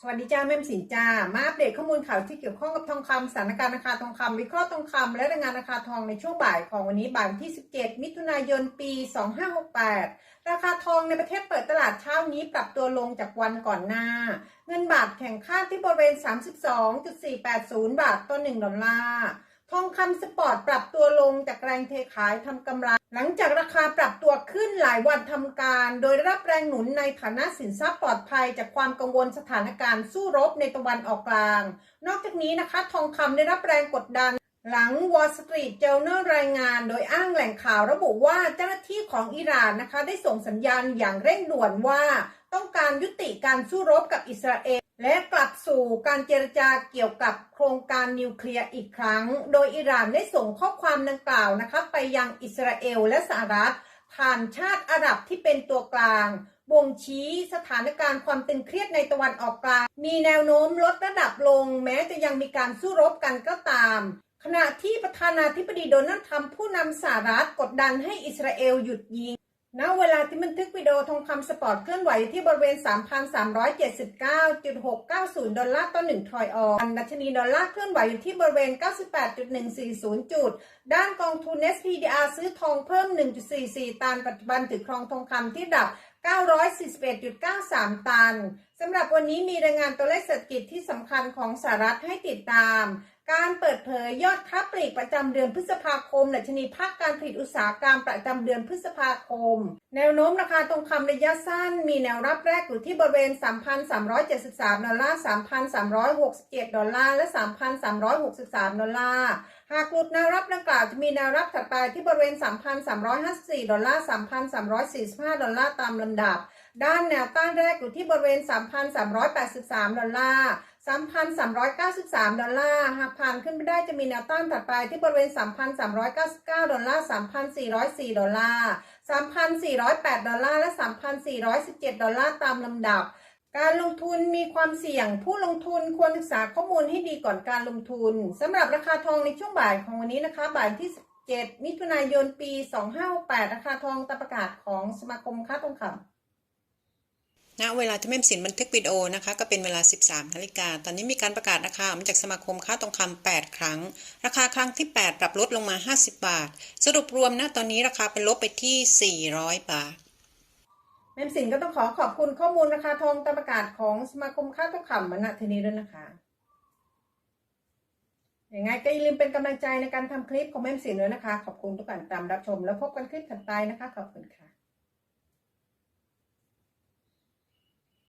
สวัสดีจ้าแม่มสินจ้า มาอัปเดตข้อมูลข่าวที่เกี่ยวข้องกับทองคำสถานการณ์ราคาทองคำวิเคราะห์ทองคำและรายงานราคาทองในช่วงบ่ายของวันนี้บ่ายที่ 17 มิถุนายน ปี 2568 ราคาทองในประเทศเปิดตลาดเช้านี้ปรับตัวลงจากวันก่อนหน้า เงินบาทแข่งค่าที่บริเวณ 32.480 บาทต่อ1ดอลลาร์ คำสปอร์ตปรับตัวลงจากแรงเทขายทำกำไร หลังจากราคาปรับตัวขึ้นหลายวันทำการ โดยรับแรงหนุนในฐานะสินทรัพย์ปลอดภัย จากความกังวลสถานการณ์สู้รบในตะวันออกกลาง นอกจากนี้นะคะทองคำได้รับแรงกดดัน หลัง Wall Street Journal รายงาน โดยอ้างแหล่งข่าวระบุว่าเจ้าหน้าที่ของอิหร่านนะคะ ได้ส่งสัญญาณอย่างเร่งด่วนว่า ต้องการยุติการสู้รบกับอิสราเอล และกลับสู่การเจรจาเกี่ยวกับโครงการนิวเคลียร์อีกครั้ง โดยอิหร่านได้ส่งข้อความดังกล่าวนะคะไปยังอิสราเอลและสหรัฐ ผ่านชาติอาหรับที่เป็นตัวกลาง บ่งชี้สถานการณ์ความตึงเครียดในตะวันออกกลาง มีแนวโน้มลดระดับลง แม้จะยังมีการสู้รบกันก็ตาม ขณะที่ประธานาธิบดีโดนัลด์ทรัมป์ผู้นำสหรัฐกดดันให้อิสราเอลหยุดยิง ณเวลาที่บันทึกวิดีโอทองคำสปอร์ตเคลื่อนไหวอยู่ที่บริเวณ 3,379.690 ดอลลาร์ต่อ1ทรอยออนดัชนีดอลลาร์เคลื่อนไหวอยู่ที่บริเวณ 98.140 จุด ด้านกองทุน SPDR ซื้อทองเพิ่ม 1.44 ตันปัจจุบันถือครองทองคำที่ดับ 941.93 ตัน สำหรับวันนี้มีรายงานตัวเลขเศรษฐกิจที่สำคัญของสหรัฐให้ติดตาม การเปิดเผยยอดค้าปลีกประจำเดือนพฤษภาคมดัชนีภาคการผลิตอุตสาหกรรมประจำเดือนพฤษภาคม แนวโน้มราคาทองคำระยะสั้น มีแนวรับแรกอยู่ที่บริเวณ 3,373 ดอลลาร์ 3,367 ดอลลาร์ และ 3,363 ดอลลาร์ หากหลุดแนวรับดังกล่าวจะมีแนวรับถัดไปที่บริเวณ 3,354 ดอลลาร์ 3,345 ดอลลาร์ตามลำดับ ด้านแนวต้านแรกอยู่ที่บริเวณ 3,383 ดอลลาร์ 3,393 ดอลลาร์ หากผ่านขึ้นไปได้จะมีแนวต้านถัดไปที่บริเวณ 3,399 ดอลลาร์ 3,404 ดอลลาร์ 3,408 ดอลลาร์ และ 3,417 ดอลลาร์ตามลำดับ การลงทุนมีความเสี่ยง ผู้ลงทุนควรศึกษาข้อมูลให้ดีก่อนการลงทุนสำหรับราคาทองในช่วงบ่ายของวันนี้นะคะ บ่ายที่ 17 มิถุนายนปี 2568 ราคาทองตามประกาศของสมาคมค้าทองคำณเวลาที่แม่มสินบันทึกวิดีโอนะคะก็เป็นเวลา 13นาฬิกาตอนนี้มีการประกาศราคามาจากสมาคมค้าทองคำ8 ครั้ง ราคาครั้งที่ 8 ปรับลดลงมา 50 บาท สรุปรวมณตอนนี้ราคาเป็นลบไปที่ 400 บาท ม่มสินก็ต้องขอขอบคุณข้อมูลราคาทองตามประกาศของสมาคมค้าทองคำมณฑนี้ด้วยนะคะยังไงก็อย่าลืมเป็นกำลังใจในการทำคลิปของแม่สินด้วยนะคะ ขอบคุณทุกการตามรับชม แล้วพบกันคลิปถัดไปนะคะ ขอบคุณค่ะ